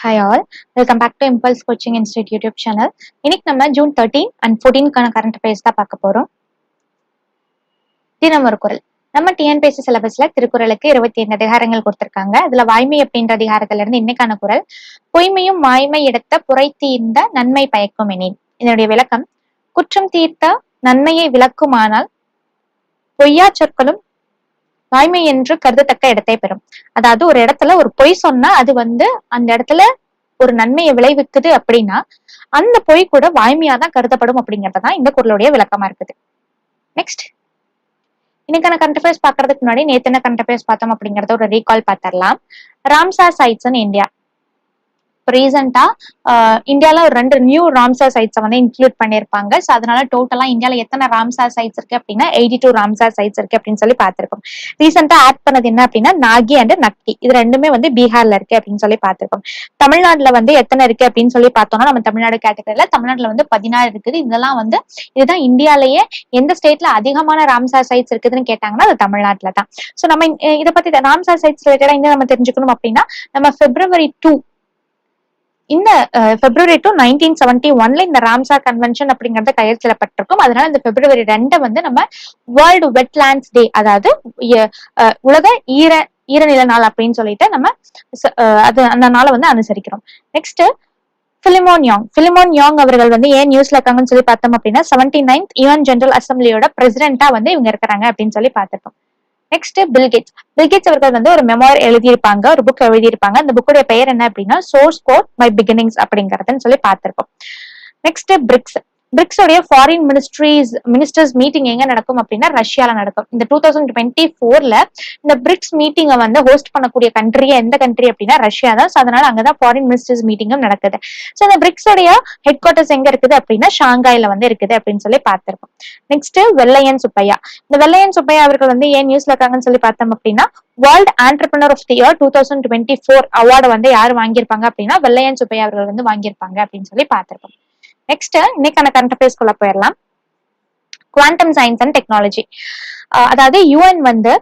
Hi all welcome back to Impulse coaching institute YouTube channel இன்னைக்கு நம்ம June thirteen and ஃபோர்டீன்கான current affairs தான் பார்க்க போறோம். தினம் ஒரு குரல். நம்ம டிஎன்பிஎஸ்சி சிலபஸ்ல திருக்குறளுக்கு இருபத்தி ஐந்து அதிகாரங்கள் கொடுத்திருக்காங்க. அதுல வாய்மை அப்படின்ற அதிகாரத்துல இருந்து இன்னைக்கான குரல். பொய்மையும் வாய்மை எடுத்த புரை தீர்ந்த நன்மை பயக்கும் எனின். இதனுடைய விளக்கம் குற்றம் தீர்த்த நன்மையை விளக்குமானால் பொய்யா சொற்களும் வாய்மை என்று கருதத்தக்க இடத்தை பெறும். அதாவது ஒரு இடத்துல ஒரு பொய் சொன்னா அது வந்து அந்த இடத்துல ஒரு நன்மையை விளைவிக்குது அப்படின்னா அந்த பொய் கூட வாய்மையா தான் கருதப்படும் அப்படிங்கறதுதான் இந்த குரலுடைய விளக்கமா இருக்குது. நெக்ஸ்ட் இன்னைக்கான கரண்ட் அஃபேர்ஸ் பாக்குறதுக்கு முன்னாடி நேத்து என்ன கரண்ட் அஃபேர்ஸ் பார்த்தோம் அப்படிங்கறத ஒரு ரீகால் பார்த்துடலாம். ராம்சார் சைட்ஸ் இன் இந்தியா ரீசெண்டாக இந்தியாவில் ஒரு ரெண்டு நியூ ராம்சார் சைட்ஸை வந்து இன்க்ளூட் பண்ணியிருப்பாங்க ஸோ அதனால டோட்டலாக இந்தியாவில் எத்தனை ராம்சார் சைட்ஸ் இருக்கு அப்படின்னா எயிட்டி டூ ராம்சார் சைட்ஸ் இருக்கு அப்படின்னு சொல்லி பார்த்துருக்கோம் ரீசெண்டாக ஆட் பண்ணது என்ன அப்படின்னா நாகி அண்ட் நக்டி இது ரெண்டுமே வந்து பீகார்ல இருக்கு அப்படின்னு சொல்லி பார்த்துருக்கோம் தமிழ்நாட்டில் வந்து எத்தனை இருக்கு அப்படின்னு சொல்லி பார்த்தோம்னா நம்ம தமிழ்நாடு கேட்டகரியில தமிழ்நாட்டில் வந்து பதினாறு இருக்குது. இதெல்லாம் வந்து இதுதான் இந்தியாலேயே எந்த ஸ்டேட்ல அதிகமான ராம்சார் சைட்ஸ் இருக்குதுன்னு கேட்டாங்கன்னா அது தமிழ்நாட்டில் தான். ஸோ நம்ம இதை பத்தி ராம்சார் சைட்ஸ் ரிலேட்டடா இன்னும் நம்ம தெரிஞ்சுக்கணும் அப்படின்னா நம்ம பிப்ரவரி டூ இந்த பிப்ரவரி டூ நைன்டீன் செவன்டி ஒன்ல இந்த ராம்சார் கன்வென்ஷன் அப்படிங்கறத கையெழுத்திடப்பட்டிருக்கும். அதனால இந்த பிப்ரவரி ரெண்டை வந்து நம்ம வேர்ல்டு வெட்லாண்ட்ஸ் டே அதாவது உலக ஈர ஈரநில நாள் அப்படின்னு சொல்லிட்டு நம்ம அது அந்த நாளை வந்து அனுசரிக்கிறோம். Next Philemon Yang Philemon Yang அவர்கள் வந்து ஏன் நியூஸ்ல இருக்காங்கன்னு சொல்லி பார்த்தோம் அப்படின்னா செவன்டி நைன்த் யுஎன் ஜெனரல் அசம்பிளியோட பிரசிடென்டா வந்து இவங்க இருக்கிறாங்க அப்படின்னு சொல்லி பார்த்திருக்கோம். நெக்ஸ்ட் பில்கேட்ஸ் பில்கேட்ஸ் அவர்கள் வந்து ஒரு மெமோர் எழுதியிருப்பாங்க ஒரு புக் எழுதியிருப்பாங்க. அந்த புக்குடைய பெயர் என்ன அப்படின்னா சோர்ஸ் கோட் மை பிகினிங்ஸ் அப்படிங்கறதுன்னு சொல்லி பார்த்திருப்போம். நெக்ஸ்ட் பிரிக்ஸ் பிரிக்ஸோடைய ஃபாரின் மினிஸ்ட்ரிஸ் மினிஸ்டர்ஸ் மீட்டிங் எங்க நடக்கும் அப்படின்னா ரஷ்யால நடக்கும். இந்த டூ தௌசண்ட் டுவெண்ட்டி ஃபோர்ல இந்த பிரிக்ஸ் மீட்டிங்கை வந்து ஹோஸ்ட் பண்ணக்கூடிய கண்ட்ரியா எந்த கண்ட்ரி அப்படின்னா ரஷ்யா தான். ஸோ அதனால அங்கதான் ஃபாரின் மினிஸ்டர்ஸ் மீட்டிங்கும் நடக்குது. ஸோ இந்த பிரிக்ஸோடைய ஹெட் குவார்டர்ஸ் எங்க இருக்குது அப்படின்னா ஷாங்காயில வந்து இருக்குது அப்படின்னு சொல்லி பார்த்திருக்கோம். நெக்ஸ்ட் வெள்ளையன் சுப்பையா. இந்த வெள்ளையன் சுப்பையா அவர்கள் வந்து ஏன் நியூஸ்ல இருக்காங்கன்னு சொல்லி பார்த்தோம் அப்படின்னா world entrepreneur of the year two thousand twenty four award வந்து யார் வாங்கியிருப்பாங்க அப்படின்னா வெள்ளையன் சுப்பையா அவர்கள் வந்து வாங்கியிருப்பாங்க அப்படின்னு சொல்லி பார்த்திருக்கோம். நெக்ஸ்ட் இன்னைக்கான கரண்ட் அஃபேர்ஸ்குள்ள போயிடலாம் குவாண்டம் சயின்ஸ் அண்ட் டெக்னாலஜி அதாவது யூஎன் வந்து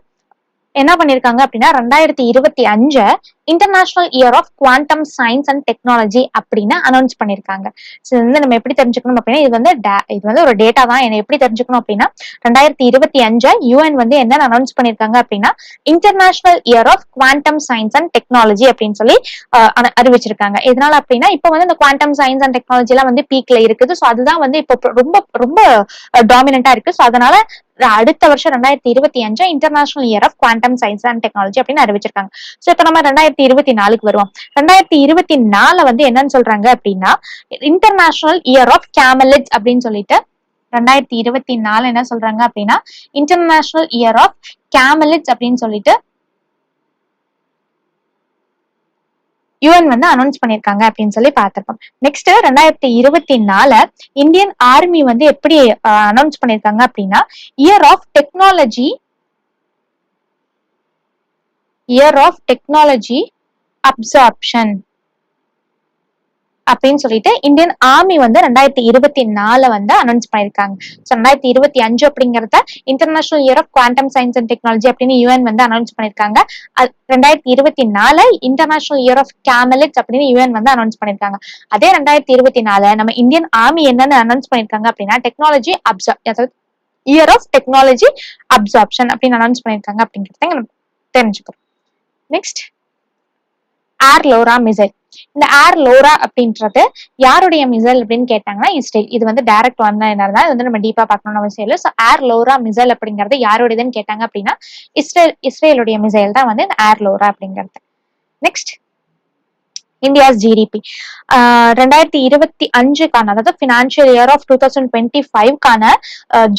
என்ன பண்ணிருக்காங்க அப்படின்னா ரெண்டாயிரத்தி இருபத்தி அஞ்சு international year of quantum science and technology அப்படின்னு அனௌன்ஸ் பண்ணிருக்காங்க. ஸோ இது வந்து நம்ம எப்படி தெரிஞ்சுக்கணும் அப்படின்னா இது வந்து இது வந்து ஒரு டேட்டா தான். என்ன எப்படி தெரிஞ்சுக்கணும் அப்படின்னா ரெண்டாயிரத்தி இருபத்தி அஞ்சு யூஎன் வந்து என்ன அனௌன்ஸ் பண்ணிருக்காங்க அப்படின்னா international year of quantum science and technology அப்படின்னு சொல்லி ஆஹ் அறிவிச்சிருக்காங்க. இதனால அப்படின்னா இப்போ வந்து இந்த குவாண்டம் சயின்ஸ் அண்ட் டெக்னாலஜி எல்லாம் வந்து பீக்ல இருக்குது. ஸோ அதுதான் வந்து இப்போ ரொம்ப ரொம்ப டாமினண்டா இருக்கு. ஸோ அதனால அடுத்த வருஷம் ரெண்டாயிரத்தி இருபத்தி அஞ்சு international year of quantum science and technology அப்படின்னு அறிவிச்சிருக்காங்க. ஸோ இப்போ நம்ம ரெண்டாயிரத்தி இருபத்தி நாலுக்கு வருவோம். ரெண்டாயிரத்தி இருபத்தி நாலு வந்து என்னன்னு சொல்றாங்க அப்படின்னா இன்டர்நேஷனல் இயர் ஆஃப் கேமலிட்ஸ் அப்படின்னு சொல்லிட்டு ரெண்டாயிரத்தி இருபத்தி நாலு என்ன சொல்றாங்க அப்படின்னா இன்டர்நேஷனல் இயர் ஆஃப் கேமலிட்ஸ் அப்படின்னு சொல்லிட்டு யூஎன் வந்து அனௌன்ஸ் பண்ணியிருக்காங்க அப்படின்னு சொல்லி பார்த்திருப்போம். நெக்ஸ்ட் ரெண்டாயிரத்தி இருபத்தி நாலு இந்தியன் ஆர்மி வந்து எப்படி அனௌன்ஸ் பண்ணிருக்காங்க அப்படின்னா year of technology year of technology absorption அப்படின்னு சொல்லிட்டு இந்தியன் ஆர்மி வந்து ரெண்டாயிரத்தி இருபத்தி நாலுல வந்து அனௌன்ஸ் பண்ணிருக்காங்க ஸோ ரெண்டாயிரத்தி இருபத்தி அஞ்சு அப்படிங்கறத international year of quantum science and technology அப்படின்னு யூஎன் வந்து அனௌன்ஸ் பண்ணிருக்காங்க ரெண்டாயிரத்தி இருபத்தி நாலு இன்டர்நேஷனல் இயர் ஆஃப் கேமலிட்ஸ் அப்படின்னு யூஎன் வந்து அனௌன்ஸ் பண்ணிருக்காங்க அதே ரெண்டாயிரத்தி இருபத்தி நாலு நம்ம இந்தியன் ஆர்மி என்னன்னு அனௌன்ஸ் பண்ணிருக்காங்க அப்படின்னா டெக்னாலஜி அப்சர் அதாவது இயர் ஆஃப் டெக்னாலஜி அப்சார்ப்ஷன் அப்படின்னு அனௌன்ஸ் பண்ணிருக்காங்க அப்படிங்கறத தெரிஞ்சுக்கிறோம். நெக்ஸ்ட் ஏர் லோரா மிசைல் இந்த ஏர் லோரா அப்படின்றது யாருடைய மிசைல் அப்படின்னு கேட்டாங்கன்னா இஸ்ரேல் இது வந்து டைரக்ட் ஒன் என்ன இது வந்து நம்ம டீப்பா பார்க்கணும்னு அவசியம் இல்லை. ஸோ ஏர் லோரா மிசைல் அப்படிங்கிறது யாருடையதுன்னு கேட்டாங்க அப்படின்னா இஸ்ரேல் இஸ்ரேலுடைய மிசைல் தான் வந்து இந்த ஏர் லோரா அப்படிங்கிறது. நெக்ஸ்ட் இந்தியாஸ் ஜிடிபி ரெண்டாயிரத்தி இருபத்தி அஞ்சுக்கான அதாவது financial year of two thousand twenty ஃபைவ்க்கான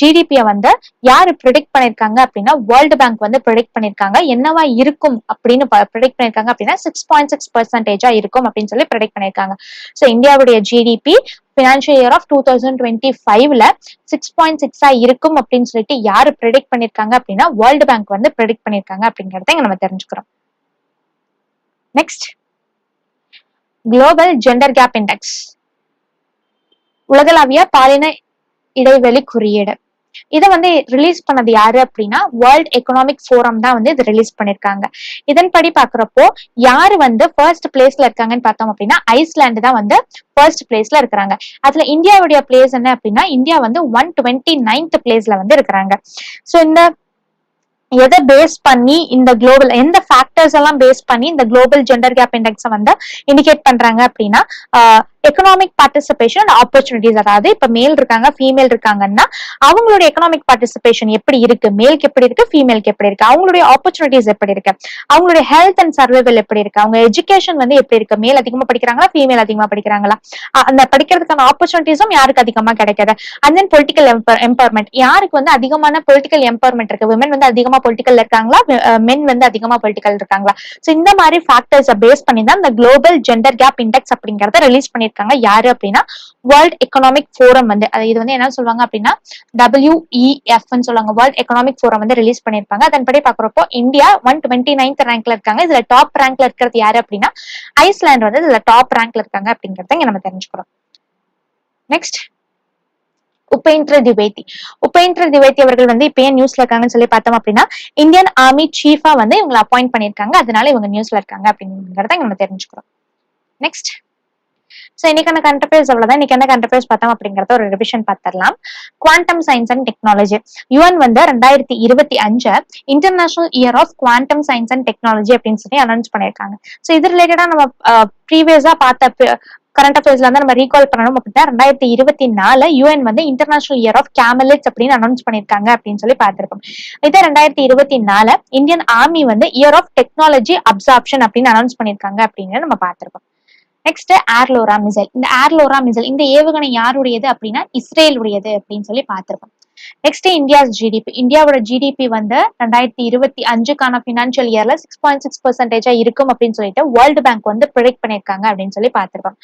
ஜிடிபியை வந்து யாரு ப்ரிடிக்ட் பண்ணிருக்காங்க அப்படின்னா வேர்ல்டு பேங்க் வந்து ப்ரிடிக்ட் பண்ணிருக்காங்க. என்னவா இருக்கும் அப்படின்னு ப்ரிடிக்ட் பண்ணிருக்காங்க அப்படின்னா சிக்ஸ் பாயிண்ட் சிக்ஸ் பர்சன்டேஜா இருக்கும் அப்படின்னு சொல்லி ப்ரிடிக்ட் பண்ணியிருக்காங்க ஸோ இந்தியாவுடைய GDP financial year of two thousand twenty ஃபைவ்ல சிக்ஸ் பாயிண்ட் சிக்ஸா இருக்கும் அப்படின்னு சொல்லிட்டு யாரு ப்ரிடிக்ட் பண்ணிருக்காங்க அப்படின்னா வேர்ல்டு பேங்க் வந்து ப்ரிடிக்ட் பண்ணிருக்காங்க அப்படிங்கறத நம்ம தெரிஞ்சுக்கிறோம். Next global gender gap index உலகளாவிய பாலின இடைவெளி குறியீடு. இதை வந்து ரிலீஸ் பண்ணது யாரு அப்படின்னா வேர்ல்ட் எக்கனாமிக் ஃபோரம் தான் வந்து இது ரிலீஸ் பண்ணிருக்காங்க. இதன்படி பாக்குறப்போ யாரு வந்து ஃபர்ஸ்ட் பிளேஸ்ல இருக்காங்கன்னு பார்த்தோம் அப்படின்னா ஐஸ்லாண்டு தான் வந்து ஃபர்ஸ்ட் பிளேஸ்ல இருக்கிறாங்க. அதுல இந்தியாவுடைய பிளேஸ் என்ன அப்படின்னா இந்தியா வந்து ஒன் டுவெண்ட்டி நைன்த் பிளேஸ்ல வந்து இருக்கிறாங்க. சோ இந்த எதை பேஸ் பண்ணி இந்த குளோபல் எந்த ஃபேக்டர்ஸ் எல்லாம் பேஸ் பண்ணி இந்த குளோபல் ஜெண்டர் கேப் இண்டெக்ஸை வந்து இண்டிகேட் பண்றாங்க அப்படின்னா எக்கனாமிக் பார்ட்டிசிபேஷன் அண்ட் ஆப்பர்ச்சுனிட்டிஸ் அதாவது இப்ப மேல் இருக்காங்க ஃபீமேல் இருக்காங்கன்னா அவங்களுடைய எக்கனாமிக் பார்ட்டிசிபேஷன் எப்படி இருக்கு? மேலுக்கு எப்படி இருக்கு? ஃபீமேலுக்கு எப்படி இருக்கு? அவங்களுடைய ஆப்பர்ச்சுனிட்டிஸ் எப்படி இருக்கு? அவங்களுடைய ஹெல்த் அண்ட் சர்வைவல் எப்படி இருக்கு? அவங்க எஜுகேஷன் வந்து எப்படி இருக்கு? மேல் அதிகமா படிக்கிறாங்களா ஃபீமேல் அதிகமா படிக்கிறாங்களா? அந்த படிக்கிறதுக்கான ஆப்பர்ச்சுனிட்டிஸும் யாருக்கு அதிகமா கிடைக்காது? அண்ட் தென் பொலிட்டிக்கல் எம்பவர்மெண்ட் யாருக்கு வந்து அதிகமான பொலிட்டிக்கல் எம்பவர்மெண்ட் இருக்கு? விமன் வந்து அதிகமா பொலிட்டிக்கல் இருக்காங்களா? மென் வந்து அதிகமா பொலிட்டிக்கல் இருக்காங்களா? சோ இந்த மாதிரி ஃபேக்டர்ஸை பேஸ் பண்ணி தான் இந்த குளோபல் ஜெண்டர் கேப் இண்டெக்ஸ் அப்படிங்கறத ரிலீஸ் பண்ணிருக்காங்க யாரு அப்படின்னா வேர்ல்ட் எக்கனாமிக் ஃபோரம் வந்து இது வந்து என்ன சொல்லுவாங்க அப்படின்னா டபிள்யூஇஎஃப்னு சொல்லுவாங்க. வேர்ல்ட் எக்கனாமிக் ஃபோரம் வந்து ரிலீஸ் பண்ணிருப்பாங்க அதன்படி பாக்குறப்போ இந்தியா ஒன் டுவெண்ட்டி நைன்த் ரேங்க்ல இருக்காங்க. இதுல டாப் ரேங்க்ல இருக்கிறது யாரு அப்படின்னா ஐஸ்லாண்ட் வந்து இதுல டாப் ரேங்க்ல இருக்காங்க அப்படிங்கறத இங்க நம்ம தெரிஞ்சுக்கிறோம். நெக்ஸ்ட் உபேந்திர திவேதி. உபேந்திர திவேதி அவர்கள் வந்து இப்ப ஏன் நியூஸ்ல இருக்காங்கன்னு சொல்லி பார்த்தோம் அப்படின்னா இந்தியன் ஆர்மி சீஃபா வந்து இவங்களை அப்பாயிண்ட் பண்ணியிருக்காங்க. அதனால இவங்க நியூஸ்ல இருக்காங்க அப்படிங்கறத நம்ம தெரிஞ்சுக்கிறோம். நெக்ஸ்ட் சோ இன்னைக்கான கரண்ட் அஃபேர்ஸ் அவ்வளவுதான் இன்னைக்கு என்ன கரண்ட் அஃபேர்ஸ் பார்த்தோம் அப்படிங்கறத ஒரு revision பார்த்திடலாம். Quantum science and technology UN வந்து ரெண்டாயிரத்தி இருபத்தி அஞ்சு international year of quantum science and technology அப்படின்னு சொல்லி அனௌன்ஸ் பண்ணிருக்காங்க சோ இது ரிலேட்டடா நம்ம ப்ரீவியஸா பார்த்த கரண்ட் அஃபேர்ஸ்ல வந்து நம்ம ரீகால் பண்ணணும் அப்படின்னா ரெண்டாயிரத்தி இருபத்தி நாலு யூஎன் வந்து இன்டர்நேஷனல் இயர் ஆஃப் கேமலிட்ஸ் அப்படின்னு அனௌன்ஸ் பண்ணிருக்காங்க அப்படின்னு சொல்லி பார்த்திருக்கோம் இதே ரெண்டாயிரத்தி இருபத்தி நாலு இந்தியன் ஆர்மி வந்து இயர் ஆஃப் டெக்னாலஜி அப்சார்ப்ஷன் அப்படின்னு அனௌன்ஸ் பண்ணிருக்காங்க அப்படின்னு நம்ம பார்த்திருக்கோம் நெக்ஸ்ட் ஏர்லோரா மிசைல் இந்த ஏர்லோரா மிசைல் இந்த ஏவுகணை யாருடையது அப்படின்னா இஸ்ரேலுடையது அப்படின்னு சொல்லி பார்த்திருக்கோம். நெக்ஸ்ட் இந்தியாஸ் ஜிடிபி இந்தியாவோட ஜிடிபி வந்து ரெண்டாயிரத்தி இருபத்தி அஞ்சுக்கான பினான்சியல் இயர்ல சிக்ஸ் பாயிண்ட் சிக்ஸ் பர்சன்டேஜா இருக்கும் அப்படின்னு சொல்லிட்டு வேர்ல்டு பேங்க் வந்து ப்ரிடிக்ட் பண்ணியிருக்காங்க அப்படின்னு சொல்லி பார்த்துருக்கோம்.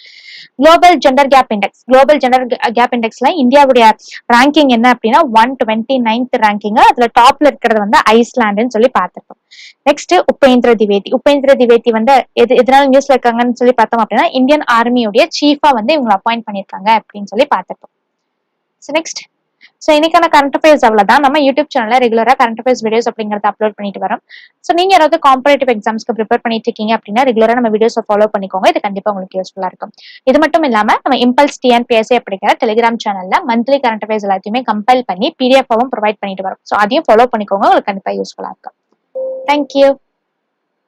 Global gender gap index global gender gap இண்டெக்ஸ்ல இந்தியாவுடைய ரேங்கிங் என்ன அப்படின்னா ஒன் டுவெண்ட்டி நைன்த் ரேங்கிங் அதுல டாப்ல இருக்கிறது வந்து ஐஸ்லாண்டுன்னு சொல்லி பார்த்துருக்கோம். நெக்ஸ்ட் உபேந்திர திவேதி உபேந்திர திவேதி வந்து எது எதனால நியூஸ்ல இருக்காங்கன்னு சொல்லி பார்த்தோம் அப்படின்னா இந்தியன் ஆர்மியுடைய சீஃபா வந்து இவங்களை அப்பாயிண்ட் பண்ணிருக்காங்க அப்படின்னு சொல்லி பார்த்துருக்கோம். நெக்ஸ்ட் ஸோ இன்னைக்கான கரண்ட் அஃபேர்ஸ் அவ்வளவுதான். நம்ம யூடியூப் சேனலில் ரெகுலராக கரண்ட் அஃபேர்ஸ் வீடியோஸ் அப்படிங்கிறத அப்லோட் பண்ணிட்டு வரோம். ஸோ நீங்க யாராவது காம்பரேட்டிவ் எக்ஸாம்ஸ்க்கு ப்ரிப்பேர் பண்ணிட்டு இருக்கீங்க அப்படின்னா ரெகுலராக நம்ம வீடியோஸை ஃபாலோ பண்ணிக்கோங்க. இது கண்டிப்பா உங்களுக்கு யூஸ்ஃபுல்லா இருக்கும். இது மட்டும் இல்லாம நம்ம இம்பல்ஸ் டிஎன்பிஎஸ்சி அப்படிங்கிற டெலிகிராம் சேனல்ல மந்த்லி கரண்ட் அஃபேர்ஸ் எல்லாத்தையுமே கம்பைல் பண்ணி பிடிஎஃபாகவும் ப்ரொவைட் பண்ணிட்டு வரோம். ஸோ அதையும் ஃபாலோ பண்ணிக்கோங்க. உங்களுக்கு கண்டிப்பா யூஸ்ஃபுல்லா இருக்கும். தேங்க்யூ